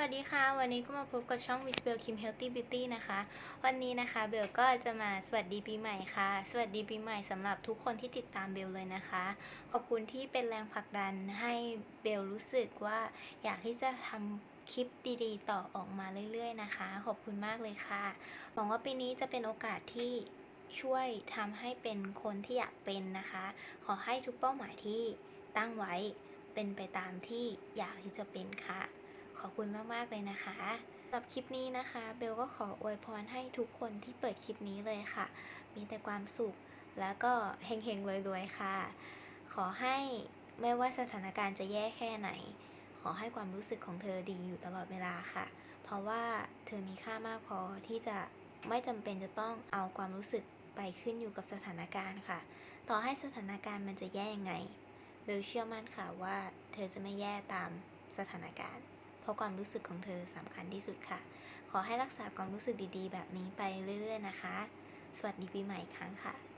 วัสดีค่ะ วันนี้ก็มาพบกับช่อง Miss Bell Kim Healthy Beauty นะคะ วันนี้นะคะเบลก็จะมาสวัสดีปีใหม่ค่ะ สวัสดีปีใหม่สำหรับทุกคนที่ติดตามเบลเลยนะคะ ขอบคุณที่เป็นแรงผลักดันให้เบลรู้สึกว่าอยากที่จะทำคลิปดีๆ ต่อออกมาเรื่อย ๆ นะคะ ขอบคุณมากเลยค่ะ หวังว่าปีนี้จะเป็นโอกาสที่ช่วยทำให้เป็นคนที่อยากเป็นนะคะ ขอให้ทุกเป้าหมายที่ตั้งไว้เป็นไปตามที่อยากที่จะเป็นค่ะ อบคุณมากๆเลยนะคะสำหรับคลิปนี้นะคะ เบลก็ขออวยพรให้ทุกคนที่เปิดคลิปนี้เลยค่ะ มีแต่ความสุขแล้วก็เฮงๆรวยๆค่ะ ขอให้ไม่ว่าสถานการณ์จะแย่แค่ไหน ขอให้ความรู้สึกของเธอดีอยู่ตลอดเวลาค่ะ เพราะว่าเธอมีค่ามากพอที่จะไม่จำเป็นจะต้องเอาความรู้สึกไปขึ้นอยู่กับสถานการณ์ค่ะ ต่อให้สถานการณ์มันจะแย่ยังไง เบลเชื่อมั่นค่ะว่าเธอจะไม่แย่ตามสถานการณ์ เพราะความรู้สึกของเธอสำคัญที่สุดค่ะ ขอให้รักษาความรู้สึกดีๆ แบบนี้ไปเรื่อย ๆ นะคะ สวัสดีปีใหม่ครั้งค่ะ